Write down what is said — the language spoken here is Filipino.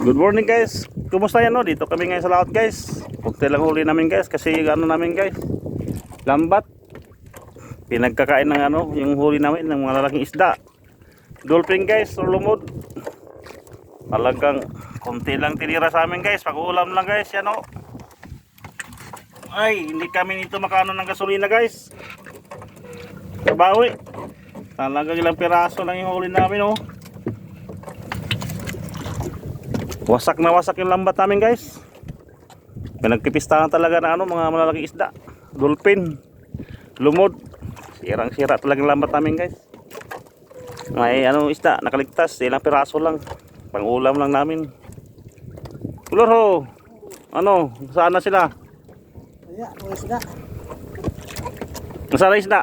Good morning guys. Kumusta yan no? Dito kami ngayon sa laot guys. Punti lang huli namin guys kasi ano namin guys. Lambat. Pinagkakain ng ano, yung huli namin ng mga lalaking isda. Dolphin guys, or lumod. Talagang konti lang tinira sa amin guys. Pag-uulam lang guys, yan o. Ay, hindi kami nito makano ng gasolina guys. Kabawi. Talagang ilang piraso lang yung huli namin oh. Wasak na wasak yung lambat namin guys. Pinagpipistahan talaga na ano, mga malalaking isda. Dolphin. Lumod. Sirang sira talaga yung lambat namin guys. May ano isda, nakaligtas. Ilang piraso lang. Pangulam lang namin. Kulor ho. Ano, saan na sila? Kaya, mga isda. Nasaan na isda?